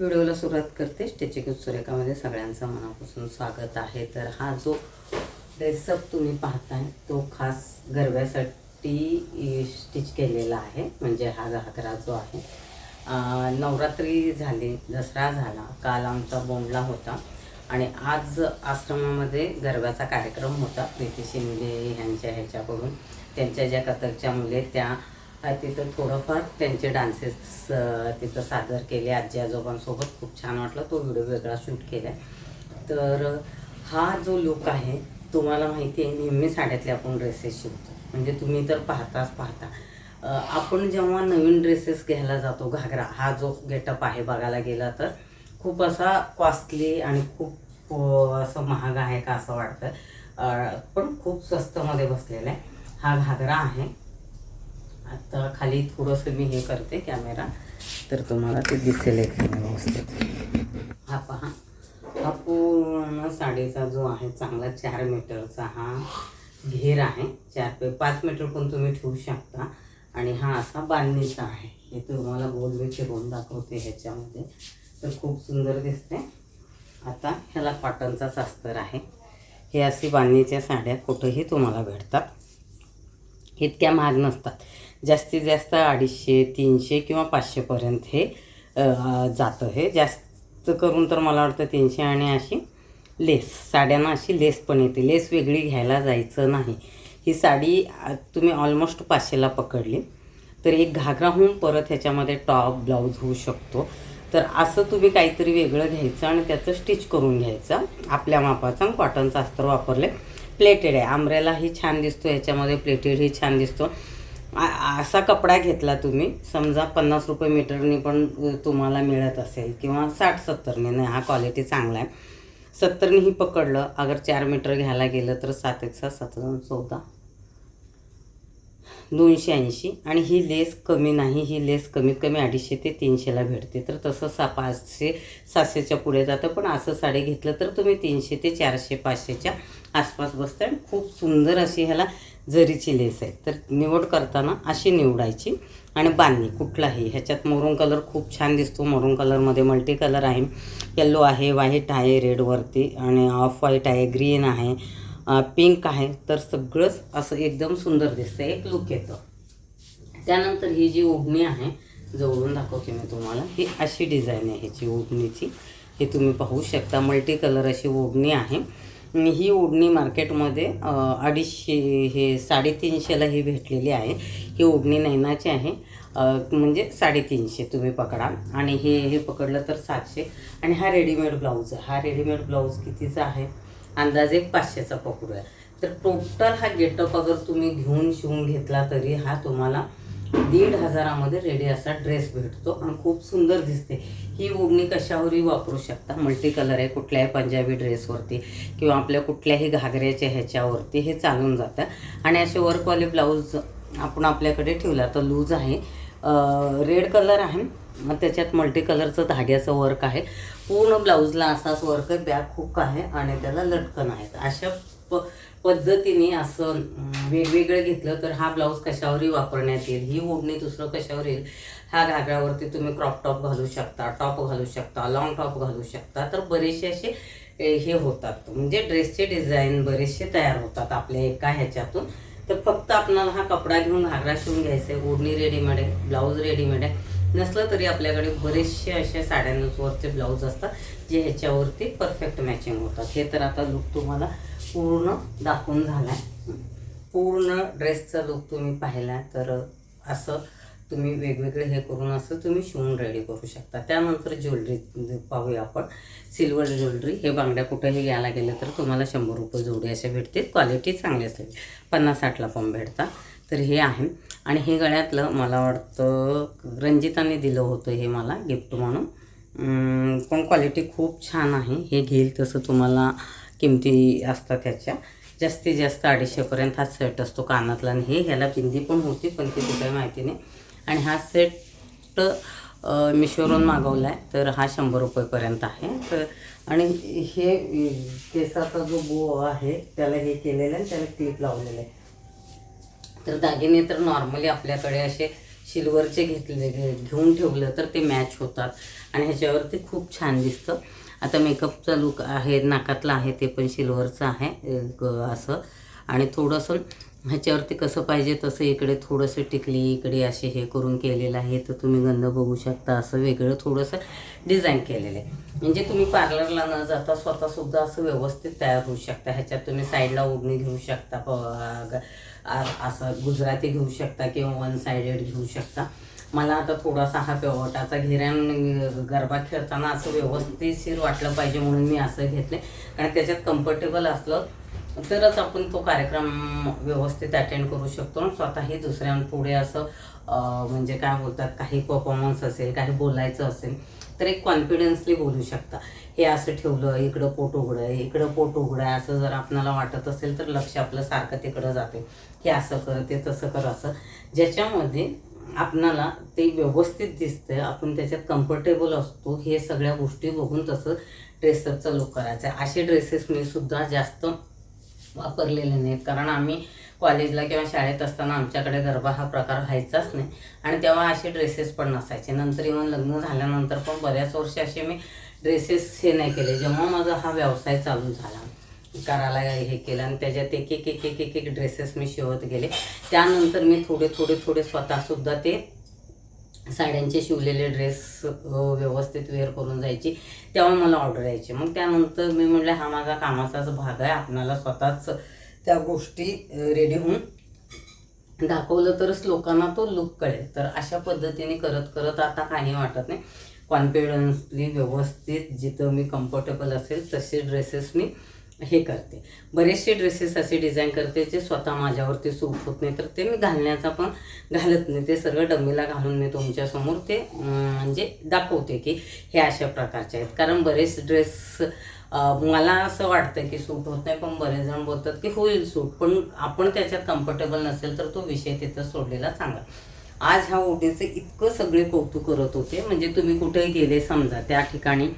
व्हिडिओला सुरुवात करते. स्टेचिक सुरेखामध्ये सगळ्यांचं मनापासून स्वागत आहे. तर हा जो ड्रेसअप तुम्ही पाहताय तो खास गरब्यासाठी स्टिच केलेला आहे. म्हणजे हा घागरा जो आहे नवरात्री झाली दसरा झाला काल आमचा बोंडला होता. आणि आज आश्रमामध्ये गरब्याचा कार्यक्रम होता. प्रीती शिंदे ह्यांच्या ह्याच्याकडून त्यांच्या ज्या कथकच्या मुली त्या तिथं थोडंफार त्यांचे डान्सेस तिथं सादर केले. आजी आजोबांसोबत खूप छान वाटलं. तो व्हिडिओ वेगळा शूट केला तर हा जो लुक आहे तुम्हाला माहिती आहे नेहमी साड्यातले आपण ड्रेसेस शिवतो. म्हणजे तुम्ही तर पाहताच पाहता. आपण जेव्हा नवीन ड्रेसेस घ्यायला जातो घागरा हा जो गेटअप आहे बघायला गेला तर खूप असा कॉस्टली आणि खूप असं महाग आहे का असं वाटतं. पण खूप स्वस्तमध्ये बसलेला आहे. हा घागरा आहे. आता खाली थोडंसं मी हे करते कॅमेरा. तर तुम्हाला ते दिसेल एक व्यवस्थित. हा पहा. हा पूर्ण साडीचा जो आहे चांगला चार मीटरचा हा घेर आहे. चार पे पाच मीटर पण तुम्ही ठेवू शकता. आणि हा असा बांधणीचा आहे. हे तुम्हाला गोल मी फिरवून दाखवते ह्याच्यामध्ये. तर खूप सुंदर दिसते. आता ह्याला कॉटनचाच अस्तर आहे. हे अशी बांधणीच्या साड्या कुठंही तुम्हाला भेटतात. इतक्या महाग नसतात. जास्तीत जास्त अडीचशे तीनशे किंवा पाचशेपर्यंत हे जातं. हे जास्त करून तर मला वाटतं तीनशे आणि अशी लेस साड्यांना अशी लेस पण येते. लेस वेगळी घ्यायला जायचं नाही. ही साडी तुम्ही ऑलमोस्ट पाचशेला पकडली. तर एक घागरा होऊन परत ह्याच्यामध्ये टॉप ब्लाऊज होऊ शकतो. तर असं तुम्ही काहीतरी वेगळं घ्यायचं आणि त्याचं स्टिच करून घ्यायचं. आपल्या मापाचं आणि कॉटनचं अस्तर वापरले. प्लेटेड आहे. आंब्रेलाही छान दिसतो. ह्याच्यामध्ये प्लेटेडही छान दिसतो. असा कपडा घेतला तुम्ही समजा पन्नास रुपये मीटरने पण तुम्हाला मिळत असेल किंवा साठ सत्तरने नाही हा क्वालिटी चांगला आहे. सत्तरनेही पकडलं अगर चार मीटर घ्यायला गेलं तर सात एक सात सात दोन चौदा. दोनशे ऐंशी आणि ही लेस कमी नाही ही लेस कमीत कमी अडीचशे ते तीनशेला भेटते. तर तसं सा पाचशे सातशेच्या पुढे जातं पण असं साडी घेतलं तर तुम्ही तीनशे ते चारशे पाचशेच्या आसपास बसतं. आणि खूप सुंदर अशी ह्याला जरीची लेस आहे. तर निवड करताना अशी निवडायची. आणि बांधणी कुठलाही. ह्याच्यात मरून कलर खूप छान दिसतो. मरून कलरमध्ये मल्टी कलर आहे. येल्लो आहे व्हाईट आहे रेडवरती आणि ऑफ व्हाईट आहे ग्रीन आहे पिंक आहे. तर सगळंच असं एकदम सुंदर दिसतं एक लुक येतं. त्यानंतर ही जी ओढणी आहे जवळून दाखवते मी तुम्हाला. ही अशी डिझाईन आहे ह्याची ओढणीची हे तुम्ही पाहू शकता. मल्टी कलर अशी ओढणी आहे. ही ओढणी मार्केटमध्ये अडीचशे हे साडेतीनशेला ही भेटलेली आहे. ही ओढणी नैनाची आहे. म्हणजे साडेतीनशे तुम्ही पकडा. आणि हे हे पकडलं तर सातशे. आणि हा रेडीमेड ब्लाऊज आहे. हा रेडीमेड ब्लाऊज कितीचा आहे? अंदाजे एक पाचशेचा पकडूया. तर टोटल हा गेटअप अगर तुम्ही घेऊन शिवून घेतला तरी हा तुम्हाला दीड हजारामध्ये रेडी असा ड्रेस भेटतो आणि खूप सुंदर दिसते. ही ओढणी कशावरही वापरू शकता. मल्टी कलर आहे कुठल्याही पंजाबी ड्रेसवरती किंवा आपल्या कुठल्याही घागऱ्याच्या ह्याच्यावरती हे चालून जातं. आणि असे वर्कवाले ब्लाऊज आपण आपल्याकडे ठेवला तर लूज आहे. रेड कलर आहे. मग त्याच्यात मल्टी कलरचं धाग्याचं वर्क आहे. पूर्ण ब्लाऊजला असाच वर्क आहे. बॅक हुक आहे आणि त्याला लटकन आहेत. अशा प पद्धतीने असं वेगवेगळं घेतलं तर हा ब्लाऊज कशावरही वापरण्यात येईल. ही ओढणी दुसरं कशावर येईल? ह्या घागऱ्यावरती तुम्ही क्रॉप टॉप घालू शकता टॉप घालू शकता लॉंग टॉप घालू शकता. तर बरेचसे असे हे होतात. म्हणजे ड्रेसचे डिझाईन बरेचसे तयार होतात आपल्या एका ह्याच्यातून. तर फक्त आपणाला हा कपडा घेऊन घागरा शिवून घ्यायचा आहे ओढणी रेडीमेड आहे ब्लाऊज रेडीमेड आहे. नसलं तरी आपल्याकडे बरेचसे असे साड्यांवरचे ब्लाऊज असतात जे ह्याच्यावरती परफेक्ट मॅचिंग होतात. हे तर आता लुक तुम्हाला पूर्ण दाखवून झाला आहे पूर्ण ड्रेसचा लुक तुम्ही पाहिला तर असं तुम्ही वेगवेगळे हे करून असं तुम्ही शिवून रेडी करू शकता. त्यानंतर ज्वेलरी पाहूया आपण. सिल्वर ज्वेलरी हे बांगड्या कुठेही घ्यायला गेलं तर तुम्हाला शंभर रुपये जोडी असे भेटते क्वालिटी चांगली असते पन्नास साठला पण भेटतात तर हे आहे. आणि हे गळ्यातलं मला वाटतं रंजिताने दिलं होतं हे मला गिफ्ट म्हणून. पण क्वालिटी खूप छान आहे. हे घेईल तसं तुम्हाला किमती असतात त्याच्या जास्तीत जास्त अडीचशेपर्यंत हा सेट असतो कानातला. आणि हे ह्याला बिंदी पण होती पण ती कुठे माहिती नाही आणि हा सेट अ, मिशोवरून मागवला आहे तर हा शंभर रुपयेपर्यंत आहे. तर आणि हे केसाचा जो बो आहे त्याला हे केलेलं आहे त्याला क्लिप लावलेलं आहे. तर दागिने तर नॉर्मली आपल्याकडे असे सिल्वरचे घेतले घे- घेऊन ठेवलं तर ते मॅच होतात. आणि ह्याच्यावरती खूप छान दिसतं. आता मेकअपचा लुक आहे नाकातला आहे ते पण सिल्वरचं आहे ग- असं. आणि थोडंसं ह्याच्यावरती कसं पाहिजे तसं इकडे थोडंसं टिकली इकडे असे हे करून केलेलं आहे तर तुम्ही गंध बघू शकता असं वेगळं थोडंसं डिझाईन केलेलं आहे. म्हणजे तुम्ही पार्लरला न जाता स्वतःसुद्धा असं व्यवस्थित तयार होऊ शकता. ह्याच्यात तुम्ही साईडला ओढणी घेऊ शकता प- असं गुजराती घेऊ शकता किंवा वन सायडेड घेऊ शकता. मला आता थोडासा हा पेवटाचा घेऱ्यान गरबा खेळताना असं व्यवस्थितशीर वाटलं पाहिजे म्हणून मी असं घेतलं. कारण त्याच्यात कम्फर्टेबल असलं तरच आपण तो कार्यक्रम व्यवस्थित अटेंड करू शकतो. आणि स्वतःही दुसऱ्यांपुढे असं म्हणजे काय बोलतात काही परफॉर्मन्स असेल काही बोलायचं असेल तर एक कॉन्फिडन्सली बोलू शकता. हे असं ठेवलं इकडं पोट उघडं आहे इकडं पोट उघडं असं जर आपल्याला वाटत असेल तर लक्ष आपलं सारखं तिकडं जाते. हे असं कर ते तसं कर असं. ज्याच्यामध्ये आपणाला ते व्यवस्थित दिसतं आपण त्याच्यात कम्फर्टेबल असतो हे सगळ्या गोष्टी बघून तसं ड्रेसअपचा लुक करायचा आहे. असे ड्रेसेस मी सुद्धा जास्त वापरलेले नाहीत. कारण आम्ही कॉलेजला किंवा शाळेत असताना आमच्याकडे गरबा हा प्रकार व्हायचाच नाही. आणि तेव्हा असे ड्रेसेस पण नसायचे. नंतर येऊन लग्न झाल्यानंतर पण बऱ्याच वर्ष असे मी ड्रेसेस हे नाही केले. जेव्हा माझा हा व्यवसाय चालू झाला करायला हे केलं आणि त्याच्यात एक एक एक एक एक एक ड्रेसेस मी शिवत गेले. त्यानंतर मी थोडे थोडे थोडे स्वतःसुद्धा ते साड्यांचे शिवलेले ड्रेस व्यवस्थित वेअर करून जायची. तेव्हा मला ऑर्डर यायची. मग त्यानंतर मी म्हटलं हा माझा कामाचाच भाग आहे. आपणाला स्वतःच त्या गोष्टी रेडी होऊन दाखवलं तरच लोकांना तो लुक कळेल. तर अशा पद्धतीने करत करत आता काही वाटत नाही. कॉन्फिडन्सली व्यवस्थित जिथं मी कम्फर्टेबल असेल तसे ड्रेसेस मी हे करते. बरेचसे ड्रेसेस असे डिझाईन करते जे स्वतः माझ्यावरती सूट होत नाही. तर ते मी घालण्याचा पण घालत नाही. ते सगळं डमीला घालून मी तुमच्यासमोर ते म्हणजे दाखवते की हे अशा प्रकारचे आहेत. कारण बरेच ड्रेस मला असं वाटतं की सूट होत नाही पण बरेच जण बोलतात की होईल सूट पण आपण त्याच्यात कम्फर्टेबल नसेल तर तो विषय तिथं सोडलेला सांगा आज ह्या ओटीचं इतकं सगळे कौतुक करत होते. म्हणजे तुम्ही कुठेही गेले समजा त्या ठिकाणी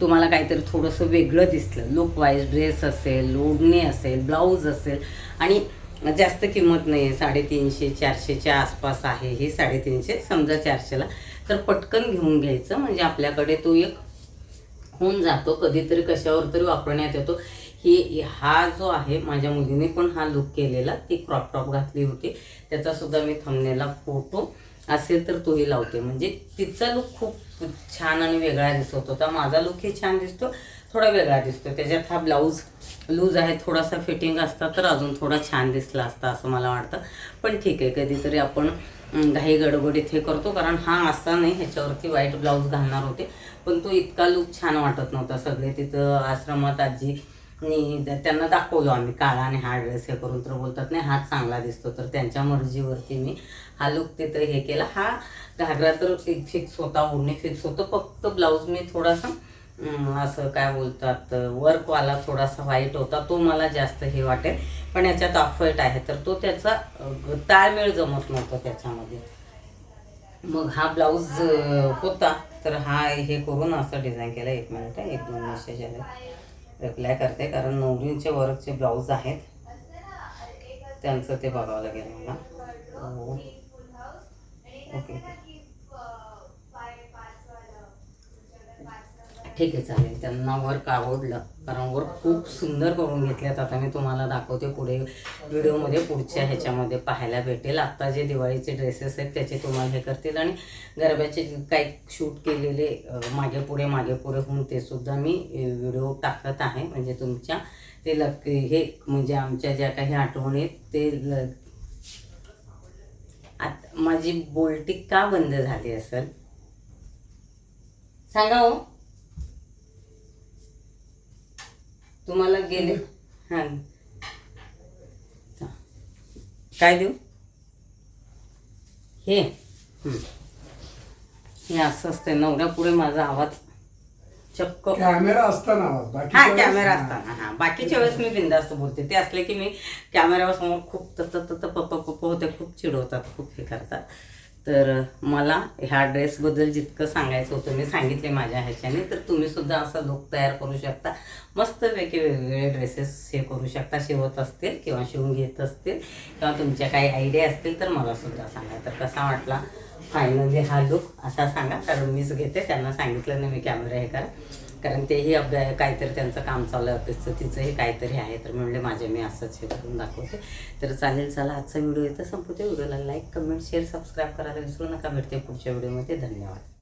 तुम्हाला काहीतरी थोडंसं वेगळं दिसलं. लुक वाईज ड्रेस असेल ओढणी असेल ब्लाऊज असेल. आणि जास्त किंमत नाही आहे साडेतीनशे चारशेच्या आसपास आहे ही साडेतीनशे समजा चारशेला. तर पटकन घेऊन घ्यायचं. म्हणजे आपल्याकडे तो एक होऊन जातो. कधीतरी कशावर तरी वापरण्यात येतो. ही हा जो आहे माझ्या मुलीने पण हा लुक केलेला. ती क्रॉप टॉप घातली होती. त्याचा सुद्धा मी थांबण्याला फोटो असेल तर तोही लावते. म्हणजे तिचा लुक खूप छान आणि वेगळा दिसत होता. माझा लुकही छान दिसतो थोडा वेगळा दिसतो. त्याच्यात हा ब्लाऊज लूज आहे थोडासा फिटिंग असता तर अजून थोडा छान दिसला असता असं मला वाटतं. पण ठीक आहे कधीतरी आपण घाई गडबडीत हे करतो कारण हा असा नाही ह्याच्यावरती व्हाईट ब्लाऊज घालणार होते. पण तो इतका लूक छान वाटत नव्हता. सगळे तिथं आश्रमात आजी आणि त्यांना दाखवलो आम्ही काळा आणि हा ड्रेस हे करून तर बोलतात नाही हात चांगला दिसतो. तर त्यांच्या मर्जीवरती मी हा लुक तिथं हे केला. हा घागरा तर फिक्स होता ओढणी फिक्स होतं. फक्त ब्लाऊज मी थोडासा असं काय बोलतात वर्कवाला थोडासा व्हाईट होता. तो मला जास्त हे वाटेल. पण याच्यात ऑफ व्हाईट आहे. तर तो त्याचा ताळमेळ जमत नव्हता त्याच्यामध्ये. मग हा ब्लाऊज होता. तर हा हे करून असं डिझाईन केलं. एक मिनिट आहे एक दोन वर्षाच्या रिप्लाय करते कारण नवरींचे वर्कचे ब्लाऊज आहेत. त्यांचं ते बघावं लागेल मला. हो. ओके. ठीक आहे चालेल. त्यांना वर्क आवडलं कारण वर्क खूप सुंदर करून घेतल्यात. आता मी तुम्हाला दाखवते पुढे व्हिडिओमध्ये पुढच्या ह्याच्यामध्ये पाहायला भेटेल. आत्ता जे दिवाळीचे ड्रेसेस आहेत त्याचे तुम्हाला हे करतील. आणि गरब्याचे जे काही शूट केलेले मागे पुढे मागे पुढे होऊन ते सुद्धा मी व्हिडिओ टाकत आहे. म्हणजे तुमच्या ते लक हे म्हणजे आमच्या ज्या काही आठवणी आहेत ते ल आत माझी बोलटी का बंद झाली असेल? सांगा हो. तुम्हाला गेले. हां. काय देऊ? हे. हं. असं असते नवऱ्यापुढे माझा आवाज चक्क. कॅमेरा असताना आवाज. हा कॅमेरा असताना. हा बाकीच्या वेळेस मी बिंदास्त बोलते. ते असले की मी कॅमेऱ्यावर समोर खूप तत तत पप्पा पप्पा होते खूप चिडवतात खूप हे करतात. तर मला ह्या ड्रेसबद्दल जितकं सांगायचं होतं मी सांगितले माझ्या ह्याच्याने तर तुम्ही सुद्धा लुक तयार करू शकता. मस्तपैकी वेगवेगळे ड्रेसेस हे करू शकता शिवत असतील किंवा शिवून घेत असतील किंवा तुमच्या काही आयडिया असतील तर मला सुद्धा सांगा. तर कसा वाटला फायनली हा लुक असा सांगा कारण मीच घेते त्यांना सांगितलं नाही मी कॅमेरा हे करा. कारण तेही अभ्यास काहीतरी त्यांचं काम चालू आहे ऑफिसचं तिचंही काहीतरी आहे. तर म्हणले माझे मी असंच हे करून दाखवते. तर चालेल चला आजचा व्हिडिओ इथं संपवते. व्हिडिओला लाईक कमेंट शेअर सबस्क्राईब करायला विसरू नका. भेटते पुढच्या व्हिडिओमध्ये. धन्यवाद.